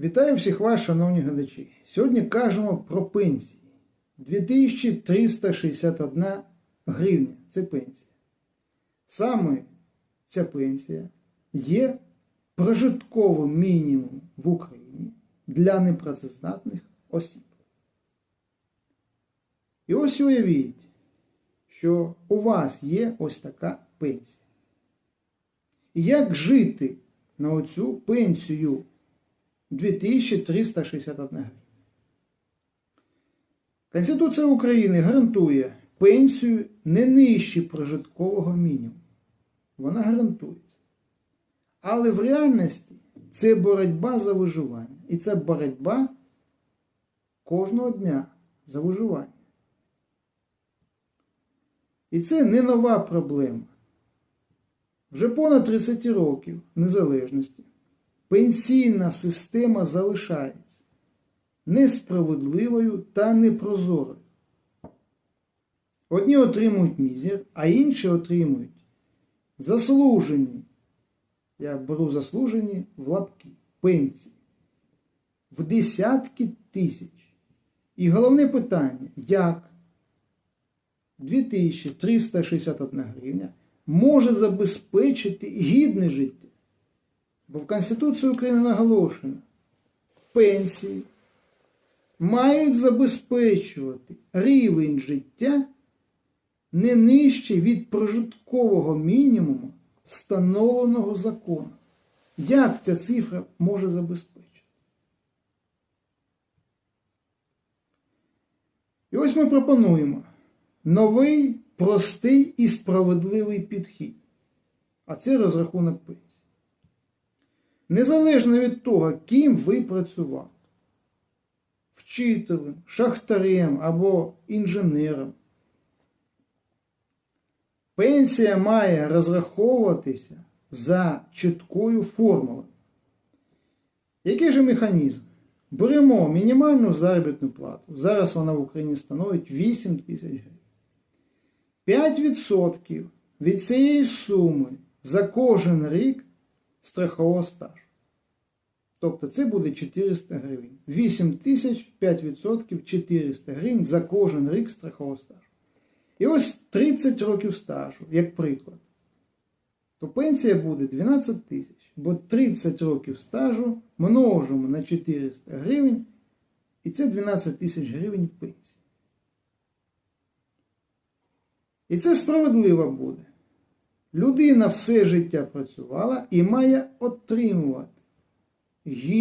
Вітаю всіх вас, шановні глядачі. Сьогодні кажемо про пенсії. 2361 гривня це пенсія. Саме ця пенсія є прожитковим мінімумом в Україні для непрацездатних осіб. І ось уявіть, що у вас є ось така пенсія. І як жити на оцю пенсію 2361 гривня? Конституція України гарантує пенсію не нижче прожиткового мінімуму. Вона гарантується. Але в реальності це боротьба за виживання. І це боротьба кожного дня за виживання. І це не нова проблема. Вже понад 30 років незалежності пенсійна система залишається несправедливою та непрозорою. Одні отримують мізер, а інші отримують заслужені, я беру заслужені в лапки, пенсії в десятки тисяч. І головне питання, як 2361 гривня може забезпечити гідне життя. Бо в Конституції України наголошено, пенсії мають забезпечувати рівень життя не нижче від прожиткового мінімуму, встановленого законом. Як ця цифра може забезпечити? І ось ми пропонуємо новий, простий і справедливий підхід. А це розрахунок пенсії. Незалежно від того, ким ви працювали, вчителем, шахтарем або інженером, пенсія має розраховуватися за чіткою формулою. Який же механізм? Беремо мінімальну заробітну плату. Зараз вона в Україні становить 8 тисяч гривень. 5% від цієї суми за кожен рік страхового стажу. Тобто це буде 400 гривень. 8 тисяч 5% 400 гривень за кожен рік страхового стажу. І ось 30 років стажу, як приклад. То пенсія буде 12 тисяч. Бо 30 років стажу множимо на 400 гривень, і це 12 тисяч гривень пенсії. І це справедливо буде. Людина все життя працювала і має отримувати гідну